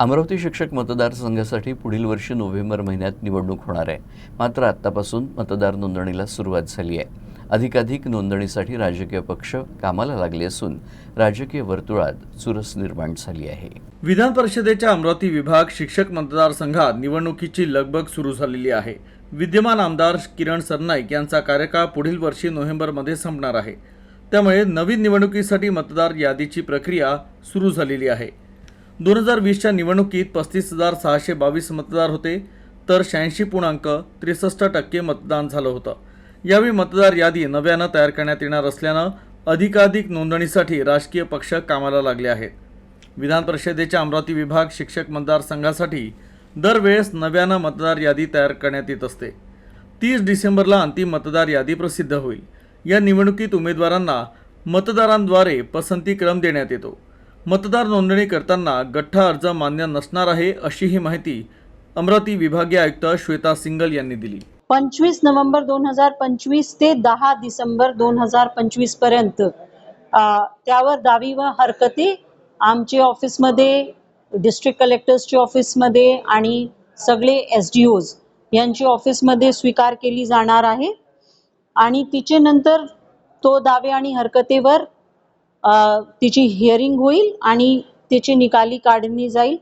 अमरावती शिक्षक मतदारसंघासाठी पुढील वर्षी नोव्हेंबर महिन्यात निवडणूक होणार आहे. मात्र आत्तापासून मतदार नोंदणीला सुरुवात झाली आहे. अधिकाधिक नोंदणीसाठी राजकीय पक्ष कामाला लागले असून राजकीय वर्तुळात चुरस निर्माण झाली आहे. विधान परिषदेच्या अमरावती विभाग शिक्षक मतदारसंघात निवडणुकीची लगबग सुरू झालेली आहे. विद्यमान आमदार किरण सरनाईक यांचा कार्यकाळ पुढील वर्षी नोव्हेंबरमध्ये संपणार आहे. त्यामुळे नवीन निवडणुकीसाठी मतदार यादीची प्रक्रिया सुरू झालेली आहे. दोन हजार वीसच्या निवडणुकीत पस्तीस हजार सहाशे बावीस मतदार होते तर शहाऐंशी पूर्णांक त्रेसष्ट टक्के मतदान झालं होतं. यावेळी मतदार यादी नव्यानं तयार करण्यात येणार असल्यानं अधिकाधिक नोंदणीसाठी राजकीय पक्ष कामाला लागले आहेत. विधान परिषदेच्या अमरावती विभाग शिक्षक मतदारसंघासाठी दरवेळेस नव्यानं मतदार यादी तयार करण्यात येत असते. तीस डिसेंबरला अंतिम मतदार यादी प्रसिद्ध होईल. या निवडणुकीत उमेदवारांना मतदारांद्वारे पसंती क्रम देण्यात येतो. मतदार नोंदणी करताना गठ्ठा अर्ज मान्य नसणार आहे अशी ही माहिती अमरावती विभागीय आयुक्त श्वेता सिंगल यांनी दिली. पंचवीस नोव्हेंबर दोन हजार पंचवीस ते दहा डिसेंबर दोन हजार पंचवीसपर्यंत त्यावर दावी व हरकती आमच्या ऑफिसमध्ये डिस्ट्रिक्ट कलेक्टर्सच्या ऑफिसमध्ये आणि सगळे एस डी ओज यांची ऑफिसमध्ये स्वीकार केली जाणार आहे. आणि तिचे नंतर तो दावे आणि हरकतेवर तिची हिअरिंग होईल आणि तिची निकाली काढली जाईल.